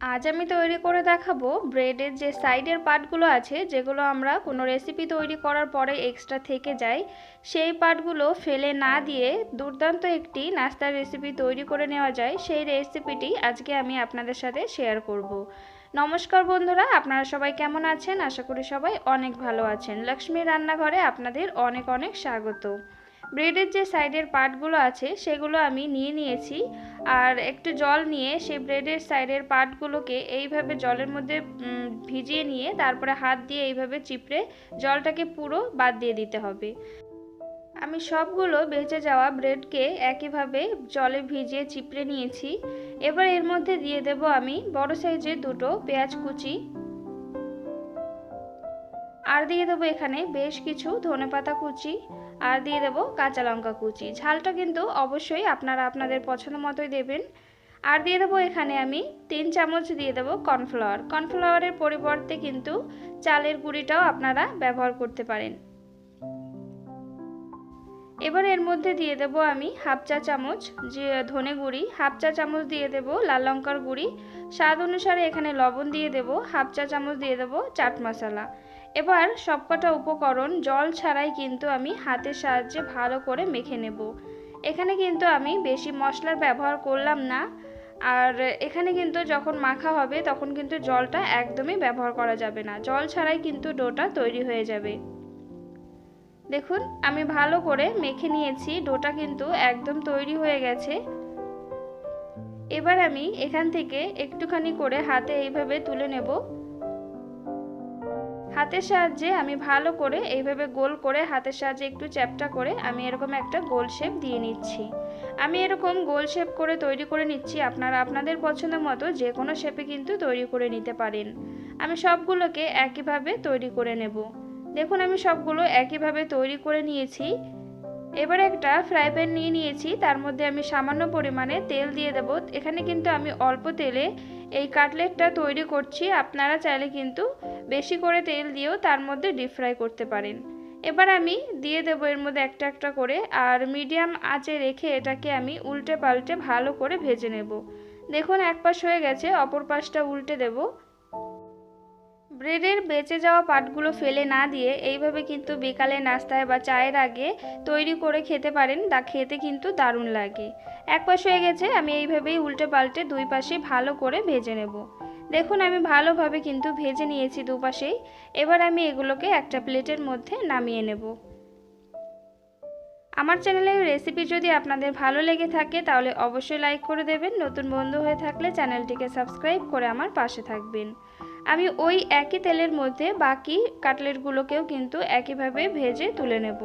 আজ আমি তৈরি করে দেখাবো ব্রেডের যে সাইডের পার্টগুলো আছে, যেগুলো আমরা কোনো রেসিপি তৈরি করার পরে এক্সট্রা থেকে যায় সেই পার্টগুলো ফেলে না দিয়ে দুর্দান্ত একটি নাস্তার রেসিপি তৈরি করে নেওয়া যায়। সেই রেসিপিটি আজকে আমি আপনাদের সাথে শেয়ার করব। নমস্কার বন্ধুরা, আপনারা সবাই কেমন আছেন? আশা করি সবাই অনেক ভালো আছেন। লক্ষ্মী রান্নাঘরে আপনাদের অনেক অনেক স্বাগত। ব্রেডের যে সাইডের পার্টগুলো আছে, সেগুলো আমি নিয়ে নিয়েছি। আর একটু জল নিয়ে সেই ব্রেডের সাইডের পার্টগুলোকে এইভাবে জলের মধ্যে ভিজিয়ে নিয়ে তারপরে হাত দিয়ে এইভাবে চিপড়ে জলটাকে পুরো বাদ দিয়ে দিতে হবে। আমি সবগুলো বেঁচে যাওয়া ব্রেডকে একইভাবে জলে ভিজিয়ে চিপড়ে নিয়েছি। এবার এর মধ্যে দিয়ে দেব আমি বড় সাইজের দুটো পেঁয়াজ কুচি। আর দিয়ে দেবো এখানে বেশ কিছু ধনেপাতা কুচি। আর দিয়ে দেবো কাঁচা লঙ্কা কুচি। ঝালটা কিন্তু অবশ্যই আপনারা আপনাদের পছন্দ মতোই দেবেন। আর দিয়ে দেবো এখানে আমি তিন চামচ দিয়ে দেবো কর্নফ্লাওয়ার। কর্নফ্লাওয়ারের পরিবর্তে কিন্তু চালের গুঁড়িটাও আপনারা ব্যবহার করতে পারেন। এবার এর মধ্যে দিয়ে দেব আমি হাফ চা চামচ যে ধনে গুঁড়ি, হাফ চা চামচ দিয়ে দেব লাল লঙ্কার গুঁড়ি। স্বাদ অনুসারে এখানে লবণ দিয়ে দেব, হাফ চা চামচ দিয়ে দেব চাট মশলা। এবার সবকটা উপকরণ জল ছাড়াই কিন্তু আমি হাতের সাহায্যে ভালো করে মেখে নেব। এখানে কিন্তু আমি বেশি মশলার ব্যবহার করলাম না। আর এখানে কিন্তু যখন মাখা হবে তখন কিন্তু জলটা একদমই ব্যবহার করা যাবে না। জল ছাড়াই কিন্তু ডোটা তৈরি হয়ে যাবে। দেখুন, আমি ভালো করে মেখে নিয়েছি। ডোটা কিন্তু একদম তৈরি হয়ে গেছে। এবার আমি এখান থেকে একটুখানি করে হাতে এইভাবে তুলে নেব। হাতের সাহায্যে আমি ভালো করে এইভাবে গোল করে হাতের সাহায্যে একটু চ্যাপটা করে আমি এরকম একটা গোল শেপ দিয়ে নিচ্ছি। আমি এরকম গোল শেপ করে তৈরি করে নিচ্ছি, আপনারা আপনাদের পছন্দ মতো যে কোনো শেপে কিন্তু তৈরি করে নিতে পারেন। আমি সবগুলোকে একইভাবে তৈরি করে নেব। দেখুন, আমি সবগুলো একইভাবে তৈরি করে নিয়েছি। এবার একটা ফ্রাই প্যান নিয়ে নিয়েছি, তার মধ্যে আমি সামান্য পরিমাণে তেল দিয়ে দেব। এখানে কিন্তু আমি অল্প তেলে এই কাটলেটটা তৈরি করছি, আপনারা চাইলে কিন্তু বেশি করে তেল দিয়েও তার মধ্যে ডিপ ফ্রাই করতে পারেন। এবার আমি দিয়ে দেবো এর মধ্যে একটা একটা করে, আর মিডিয়াম আঁচে রেখে এটাকে আমি উল্টে পাল্টে ভালো করে ভেজে নেব। দেখুন এক পাশ হয়ে গেছে, অপর পাশটা উল্টে দেবো। ব্রেডের বেঁচে যাওয়া পাটগুলো ফেলে না দিয়ে এইভাবে কিন্তু বিকালে নাস্তায় বা চায়ের আগে তৈরি করে খেতে পারেন। তা খেতে কিন্তু দারুণ লাগে। এক পাশ হয়ে গেছে, আমি এইভাবেই উল্টে পাল্টে দুই পাশে ভালো করে ভেজে নেব। দেখুন, আমি ভালোভাবে কিন্তু ভেজে নিয়েছি দুপাশেই। এবার আমি এগুলোকে একটা প্লেটের মধ্যে নামিয়ে নেব। আমার চ্যানেলের রেসিপি যদি আপনাদের ভালো লেগে থাকে, তাহলে অবশ্যই লাইক করে দেবেন। নতুন বন্ধু হয়ে থাকলে চ্যানেলটিকে সাবস্ক্রাইব করে আমার পাশে থাকবেন। আমি ওই একই তেলের মধ্যে বাকি কাটলেটগুলোকেও কিন্তু একইভাবে ভেজে তুলে নেব।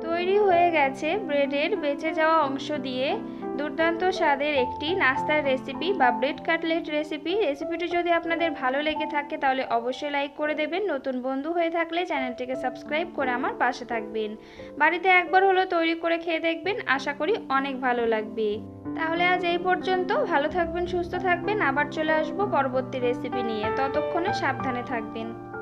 তৈরি হয়ে গেছে ব্রেডের বেঁচে যাওয়া অংশ দিয়ে দুর্দান্ত স্বাদের একটি নাস্তার রেসিপি বা ব্রেড কাটলেট রেসিপি রেসিপিটি যদি আপনাদের ভালো লেগে থাকে, তাহলে অবশ্যই লাইক করে দেবেন। নতুন বন্ধু হয়ে থাকলে চ্যানেলটিকে সাবস্ক্রাইব করে আমার পাশে থাকবেন। বাড়িতে একবার হলো তৈরি করে খেয়ে দেখবেন, আশা করি অনেক ভালো লাগবে। তাহলে আজ এই পর্যন্ত। ভালো থাকবেন, সুস্থ থাকবেন। আবার চলে আসব পরবর্তী রেসিপি নিয়ে। ততক্ষণে সাবধানে থাকবেন।